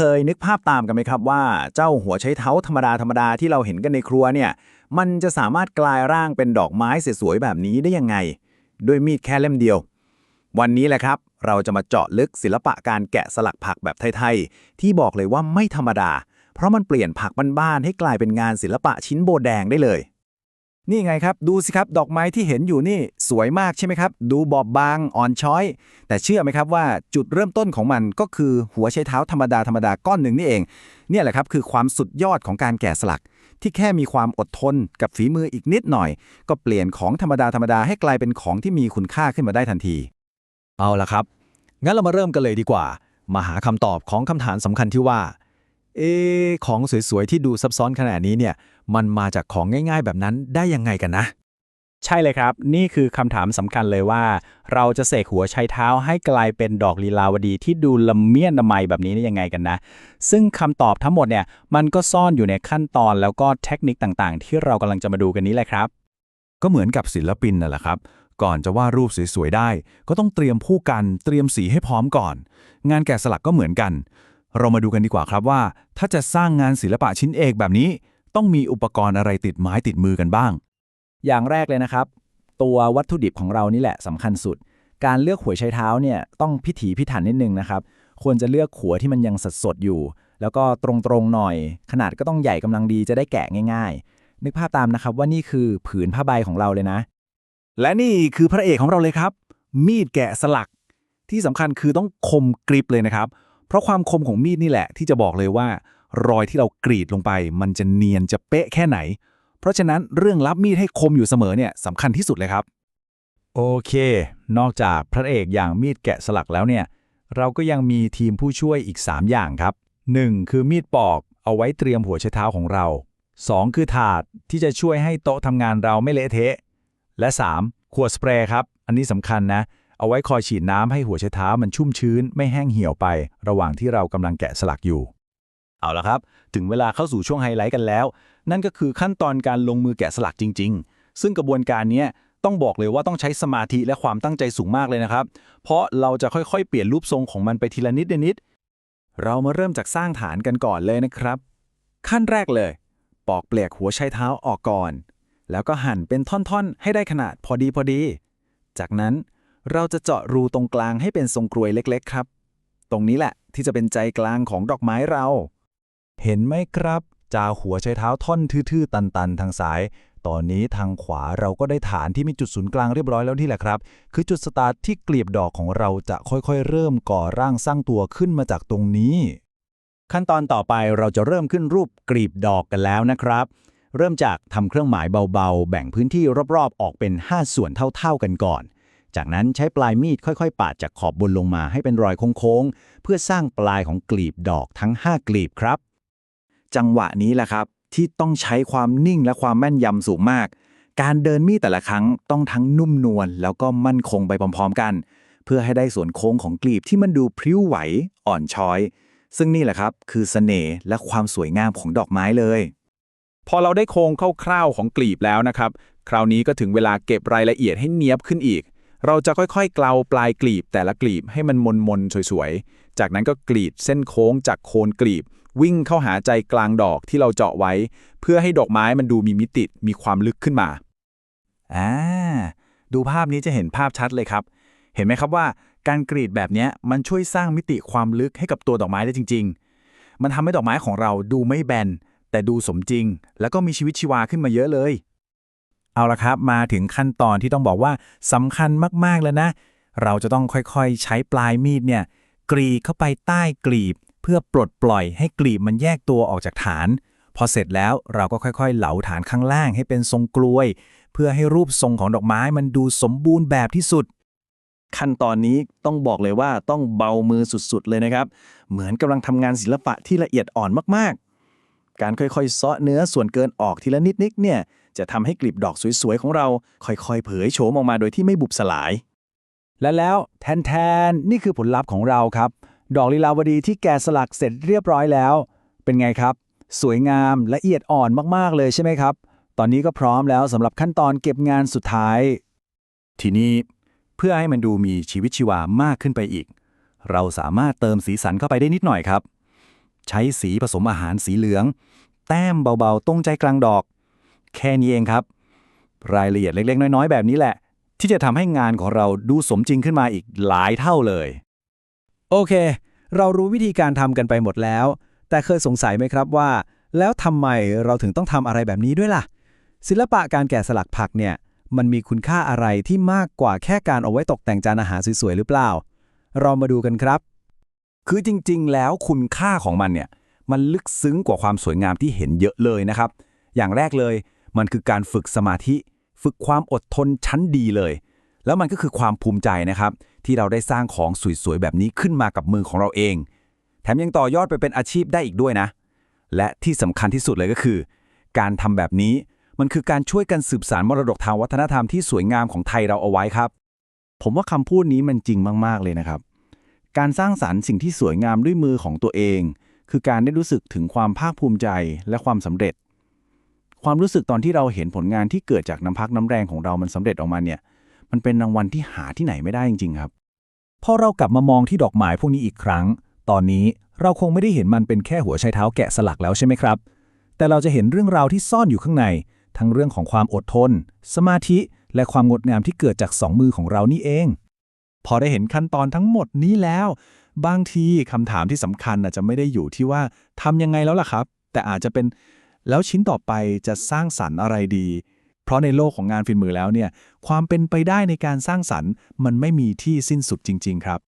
เคยนึกภาพตามกันไหมครับว่าเจ้าหัวใช้เท้าธรรมดาธรรมดาที่เราเห็นกันในครัวเนี่ย มันจะสามารถกลายร่างเป็นดอกไม้สวยๆแบบนี้ได้ยังไง ด้วยมีดแค่เล่มเดียว วันนี้แหละครับ เราจะมาเจาะลึกศิลปะการแกะสลักผักแบบไทยๆ ที่บอกเลยว่าไม่ธรรมดา เพราะมันเปลี่ยนผักบ้านๆให้กลายเป็นงานศิลปะชิ้นโบแดงได้เลย นี่ไงครับ ดูสิครับ ดอกไม้ที่เห็นอยู่นี่สวยมากใช่ไหมครับ ดูบอบบางอ่อนช้อย แต่เชื่อไหมครับว่าจุดเริ่มต้นของมันก็คือหัวใช้เท้าธรรมดาธรรมดาก้อนหนึ่งนี่เอง เนี่ยแหละครับคือความสุดยอดของการแกะสลัก ที่แค่มีความอดทนกับฝีมืออีกนิดหน่อย ก็เปลี่ยนของธรรมดาธรรมดาให้กลายเป็นของที่มีคุณค่าขึ้นมาได้ทันที เอาละครับ งั้นเรามาเริ่มกันเลยดีกว่า มาหาคำตอบของคำถามสำคัญที่ว่า เอะของสวยๆ ที่ดูซับซ้อนขนาดนี้เนี่ย มันมาจากของง่ายๆ แบบนั้นได้ยังไงกันนะ ใช่เลยครับ นี่คือคำถามสำคัญเลยว่า เราจะเสกหัวใช้เท้าให้กลายเป็นดอกลีลาวดีที่ดูละเมียดละไมแบบนี้ได้ยังไงกันนะ ซึ่งคำตอบทั้งหมดเนี่ย มันก็ซ่อนอยู่ในขั้นตอนแล้วก็เทคนิคต่างๆ ที่เรากำลังจะมาดูกันนี้แหละครับ ก็เหมือนกับศิลปินนั่นแหละครับ ก่อนจะวาดรูปสวยๆได้ ก็ต้องเตรียมผู้กัน เตรียมสีให้พร้อมก่อน งานแกะสลักก็เหมือนกัน เรามาดูกันดีกว่าครับว่า ถ้าจะสร้างงานศิลปะชิ้นเอกแบบนี้ ต้องมีอุปกรณ์อะไรติดไม้ติดมือกันบ้าง อย่างแรกเลยนะครับ ตัววัตถุดิบของเรานี่แหละสำคัญสุด การเลือกหัวไชเท้าเนี่ยต้องพิถีพิถันนิดนึงนะครับ ควรจะเลือกหัวที่มันยังสดสดอยู่ แล้วก็ตรงๆหน่อย ขนาดก็ต้องใหญ่กำลังดีจะได้แกะง่ายๆ นึกภาพตามนะครับว่านี่คือผืนผ้าใบของเราเลยนะ และนี่คือพระเอกของเราเลยครับ มีดแกะสลัก ที่สำคัญคือต้องคมกริบเลยนะครับ เพราะความคมของมีดนี่แหละ ที่จะบอกเลยว่า รอยที่เรากรีดลงไป มันจะเนียนจะเป๊ะแค่ไหน เพราะฉะนั้นเรื่องรับมีดให้คมอยู่เสมอเนี่ยสำคัญที่สุดเลยครับ โอเค นอกจากพระเอกอย่างมีดแกะสลักแล้วเนี่ย เราก็ยังมีทีมผู้ช่วยอีก 3 อย่างครับ 1. คือมีดปอกเอาไว้เตรียมหัวไชเท้าของเรา 2. คือถาดที่จะช่วยให้โต๊ะทำงานเราไม่เละเทะ และ 3. ขวดสเปรย์ครับ อันนี้สำคัญนะ เอาไว้คอยฉีดน้ำให้หัวไชเท้ามันชุ่มชื้น ไม่แห้งเหี่ยวไป ระหว่างที่เรากำลังแกะสลักอยู่ เอาละครับ ถึงเวลาเข้าสู่ช่วงไฮไลท์กันแล้ว นั่นก็คือขั้นตอนการลงมือแกะสลักจริง ๆ ซึ่งกระบวนการนี้ต้องบอกเลยว่าต้องใช้สมาธิและความตั้งใจสูงมากเลยนะครับ เพราะเราจะค่อยๆ เปลี่ยนรูปทรงของมันไปทีละนิดนิด เรามาเริ่มจากสร้างฐานกันก่อนเลยนะครับ ขั้นแรกเลย ปอกเปลือกหัวไชเท้าออกก่อน แล้วก็หั่นเป็นท่อนๆ ให้ได้ขนาดพอดีพอดี จากนั้น เราจะเจาะรูตรงกลางให้เป็นทรงกรวยเล็กๆ ครับ ตรงนี้แหละที่จะเป็นใจกลางของดอกไม้เรา เห็นไหมครับจาหัวใช้เท้าท่อนทื่อๆ ตันๆ ทางซ้าย ตอนนี้ทางขวาเราก็ได้ฐานที่มีจุดศูนย์กลางเรียบร้อยแล้วนี่แหละครับ คือจุดสตาร์ทที่กลีบดอกของเราจะค่อยๆ เริ่มก่อร่างสร้างตัวขึ้นมาจากตรงนี้ ขั้นตอนต่อไปเราจะเริ่มขึ้นรูปกลีบดอกกันแล้วนะครับ เริ่มจากทำเครื่องหมายเบาๆ แบ่งพื้นที่รอบๆ ออกเป็น 5 ส่วนเท่าๆกันก่อน จากนั้นใช้ปลายมีดค่อยๆ ปาดจากขอบบนลงมาให้เป็นรอยโค้งๆ เพื่อสร้างปลายของกลีบดอกทั้ง 5 กลีบครับ จังหวะนี้แหละครับ ที่ต้องใช้ความนิ่งและความแม่นยำสูงมาก การเดินมีดแต่ละครั้งต้องทั้งนุ่มนวลแล้วก็มั่นคงไปพร้อมๆกัน เพื่อให้ได้ส่วนโค้งของกลีบที่มันดูพริ้วไหวอ่อนช้อย ซึ่งนี่แหละครับ คือเสน่ห์และความสวยงามของดอกไม้เลย พอเราได้โครงคร่าวๆของกลีบแล้วนะครับ คราวนี้ก็ถึงเวลาเก็บรายละเอียดให้เนียบขึ้นอีก เราจะค่อยๆ เกลาปลายกลีบแต่ละกลีบให้มันมนๆ สวยๆ จากนั้นก็กรีดเส้นโค้งจากโคนกลีบ วิ่งเข้าหาใจกลางดอกที่เราเจาะไว้ เพื่อให้ดอกไม้มันดูมีมิติมีความลึกขึ้นมาอ่าดูภาพนี้จะเห็นภาพชัดเลยครับ เห็นไหมครับว่าการกรีดแบบนี้มันช่วยสร้างมิติความลึกให้กับตัวดอกไม้ได้จริง ๆ มันทำให้ดอกไม้ของเราดูไม่แบนแต่ดูสมจริง แล้วก็มีชีวิตชีวาขึ้นมาเยอะเลย เอาละครับ มาถึงขั้นตอนที่ต้องบอกว่าสำคัญมากๆแล้วนะ เราจะต้องค่อยๆ ใช้ปลายมีดเนี่ยกรีเข้าไปใต้กลีบ เพื่อปลดปล่อยให้กลีบมันแยกตัวออกจากฐาน พอเสร็จแล้วเราก็ค่อยๆ เหลาฐานข้างล่างให้เป็นทรงกลวย เพื่อให้รูปทรงของดอกไม้มันดูสมบูรณ์แบบที่สุด ขั้นตอนนี้ต้องบอกเลยว่าต้องเบามือสุดๆ เลยนะครับ เหมือนกำลังทำงานศิลปะที่ละเอียดอ่อนมากๆ การค่อยๆเซาะเนื้อส่วนเกินออกทีละนิดๆเนี่ยจะทำให้กลีบดอกสวยๆ ของเรา ค่อยๆ เผยโฉมออกมาโดยที่ไม่บุบสลาย และแล้วแทนๆ นี่คือผลลัพธ์ของเราครับ ดอกลีลาวดีที่แกะสลักเสร็จเรียบร้อยแล้ว เป็นไงครับ สวยงามละเอียดอ่อนมากๆเลยใช่ไหมครับ ตอนนี้ก็พร้อมแล้วสำหรับขั้นตอนเก็บงานสุดท้าย ทีนี้เพื่อให้มันดูมีชีวิตชีวามากขึ้นไปอีก เราสามารถเติมสีสันเข้าไปได้นิดหน่อยครับ ใช้สีผสมอาหารสีเหลือง แต้มเบาๆ ตรงใจกลางดอก แค่นี้เองครับ รายละเอียดเล็กๆ น้อยๆ แบบนี้แหละ ที่จะทำให้งานของเราดูสมจริงขึ้นมาอีกหลายเท่าเลย โอเค เรารู้วิธีการทำกันไปหมดแล้ว แต่เคยสงสัยไหมครับว่า แล้วทำไมเราถึงต้องทำอะไรแบบนี้ด้วยล่ะ ศิลปะการแกะสลักผักเนี่ยมันมีคุณค่าอะไรที่มากกว่าแค่การเอาไว้ตกแต่งจานอาหารสวยๆหรือเปล่า เรามาดูกันครับ คือจริงๆ แล้วคุณค่าของมันเนี่ย มันลึกซึ้งกว่าความสวยงามที่เห็นเยอะเลยนะครับ อย่างแรกเลย มันคือการฝึกสมาธิ ฝึกความอดทนชั้นดีเลย แล้วมันก็คือความภูมิใจนะครับ ที่เราได้สร้างของสวยๆแบบนี้ขึ้นมากับมือของเราเอง แถมยังต่อยอดไปเป็นอาชีพได้อีกด้วยนะ และที่สำคัญที่สุดเลยก็คือ การทำแบบนี้มันคือการช่วยกันสืบสานมรดกทางวัฒนธรรมที่สวยงามของไทยเราเอาไว้ครับ ผมว่าคำพูดนี้มันจริงมาก ๆ เลยนะครับ การสร้างสารรค์สิ่งที่สวยงามด้วยมือของตัวเอง คือการได้รู้สึกถึงความภาคภูมิใจและความสำเร็จ ความรู้สึกตอนที่เราเห็นผลงานที่เกิดจากน้ำพักน้ำแรงของเรามันสำเร็จออกมาเนี่ย มันเป็นรางวัลที่หาที่ไหนไม่ได้จริง ๆ ครับ พอเรากลับมามองที่ดอกไม้พวกนี้อีกครั้ง ตอนนี้เราคงไม่ได้เห็นมันเป็นแค่หัวไชเท้าแกะสลักแล้วใช่ไหมครับ แต่เราจะเห็นเรื่องราวที่ซ่อนอยู่ข้างใน ทั้งเรื่องของความอดทน สมาธิ และความงดงามที่เกิดจากสองมือของเรานี่เอง พอได้เห็นขั้นตอนทั้งหมดนี้แล้ว บางทีคำถามที่สำคัญอาจจะไม่ได้อยู่ที่ว่าทำยังไงแล้วล่ะครับ แต่อาจจะเป็นแล้วชิ้นต่อไปจะสร้างสรรค์อะไรดี เพราะในโลกของงานฝีมือแล้วเนี่ย ความเป็นไปได้ในการสร้างสรรค์ มันไม่มีที่สิ้นสุดจริง ๆ ครับ